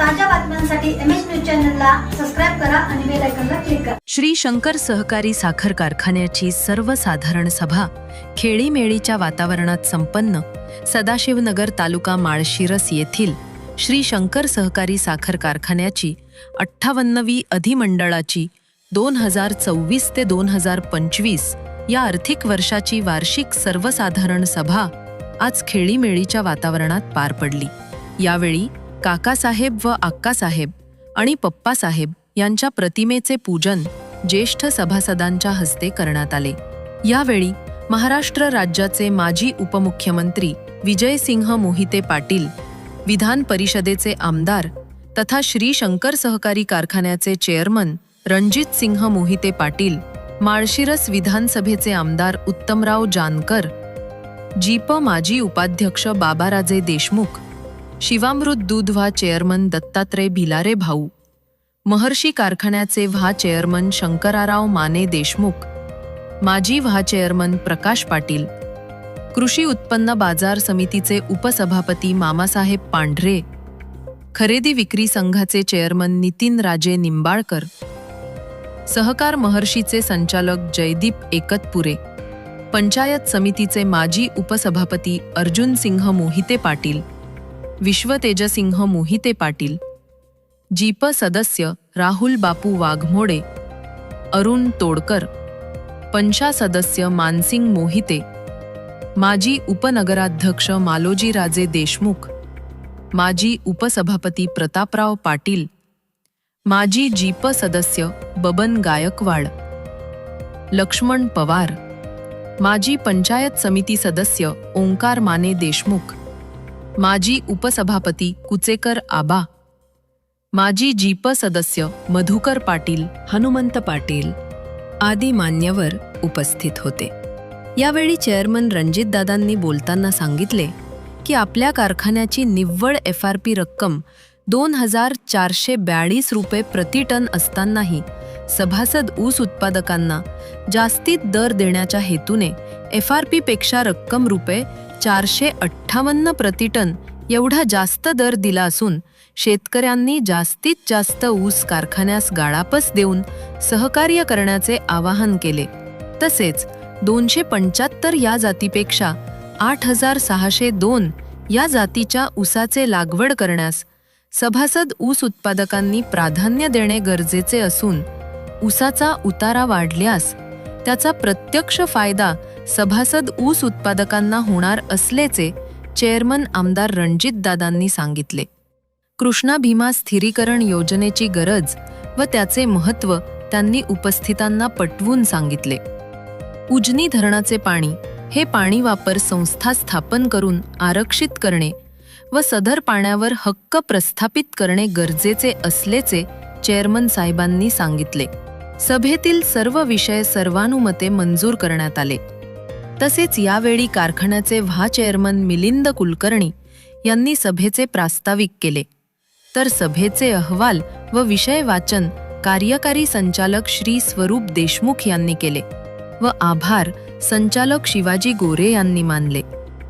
ताज्या बातम्यांसाठी M H news चॅनलला सबस्क्राईब करा आणि बेल आयकॉनला क्लिक करा. श्री शंकर सहकारी साखर कारखान्याची सर्वसाधारण सभा खेळीमेळीच्या वातावरणात संपन्न सदाशिवनगर तालुका माळशिरस येथील श्री शंकर सहकारी साखर कारखान्याची अठ्ठावन्नवी अधिमंडळाची दोन हजार चोवीस ते दोन हजार पंचवीस या आर्थिक वर्षाची वार्षिक सर्वसाधारण सभा आज खेळीमेळीच्या वातावरणात पार पडली. यावेळी काकासाहेब व आक्कासाहेब आणि पप्पासाहेब यांच्या प्रतिमेचे पूजन ज्येष्ठ सभासदांच्या हस्ते करण्यात आले. यावेळी महाराष्ट्र राज्याचे माजी उपमुख्यमंत्री विजयसिंह मोहिते पाटील विधान परिषदेचे आमदार तथा श्री शंकर सहकारी कारखान्याचे चेअरमन रणजित सिंह मोहिते पाटील माळशिरस विधानसभेचे आमदार उत्तमराव जानकर जीप माजी उपाध्यक्ष बाबाराजे देशमुख शिवामृत दूध व्हा चेअरमन दत्तात्रय भिलारे भाऊ. महर्षी कारखान्याचे व्हा चेअरमन शंकराराव माने देशमुख. माजी व्हा चेअरमन प्रकाश पाटील. कृषी उत्पन्न बाजार समितीचे उपसभापती मामासाहेब पांढरे. खरेदी विक्री संघाचे चेअरमन नितीन राजे निंबाळकर. सहकार महर्षीचे संचालक जयदीप एकतपुरे. पंचायत समितीचे माजी उपसभापती अर्जुन सिंह मोहिते पाटील. विश्वतेजसिंह मोहिते पाटील जीप सदस्य राहुल बापू वाघमोडे अरुण तोडकर पंचा सदस्य मानसिंग मोहिते माजी उपनगराध्यक्ष मालोजी राजे देशमुख माजी उपसभापती प्रतापराव पाटील माजी जीप सदस्य बबन गायकवाड लक्ष्मण पवार माजी पंचायत समिती सदस्य ओंकार माने देशमुख माजी उपसभापती कुचेकर आबा माजी जीप सदस्य मधुकर पाटील हनुमंत पाटील आदी मान्यवर उपस्थित होते. यावेळी चेअरमन रणजितदादांनी बोलताना सांगितले की आपल्या कारखान्याची निव्वळ एफ आर पी रक्कम दोन हजार चारशे ब्याळीस रुपये प्रति टन असतानाही सभासद ऊस उत्पादकांना जास्तीत दर देण्याच्या हेतूने एफ आर पीपेक्षा रक्कम रुपये चारशे अठ्ठावन्न प्रति टन एवढा जास्त दर दिला असून शेतकऱ्यांनी जास्तीत जास्त ऊस कारखान्यास गाळापस देऊन सहकार्य करण्याचे आवाहन केले. तसेच दोनशे पंच्याहत्तर या जातीपेक्षा आठ हजार सहाशे दोन या जातीच्या ऊसाचे लागवड करण्यास सभासद ऊस उत्पादकांनी प्राधान्य देणे गरजेचे असून ऊसाचा उतारा वाढल्यास त्याचा प्रत्यक्ष फायदा सभासद ऊस उत्पादकांना होणार असल्याचे चेअरमन आमदार रणजितदादांनी सांगितले. कृष्णा भीमा स्थिरीकरण योजनेची गरज व त्याचे महत्त्व त्यांनी उपस्थितांना पटवून सांगितले. उजनी धरणाचे पाणी हे पाणी वापर संस्था स्थापन करून आरक्षित करणे व सदर पाण्यावर हक्क प्रस्थापित करणे गरजेचे असल्याचे चेअरमन साहेबांनी सांगितले. सभेतील सर्व विषय सर्वानुमते मंजूर करण्यात आले. तसेच यावेळी कारखान्याचे व्हा चेअरमन मिलिंद कुलकर्णी यांनी सभेचे प्रास्ताविक केले. तर सभेचे अहवाल व विषय वाचन कार्यकारी संचालक श्री स्वरूप देशमुख यांनी केले व आभार संचालक शिवाजी गोरे यांनी मानले.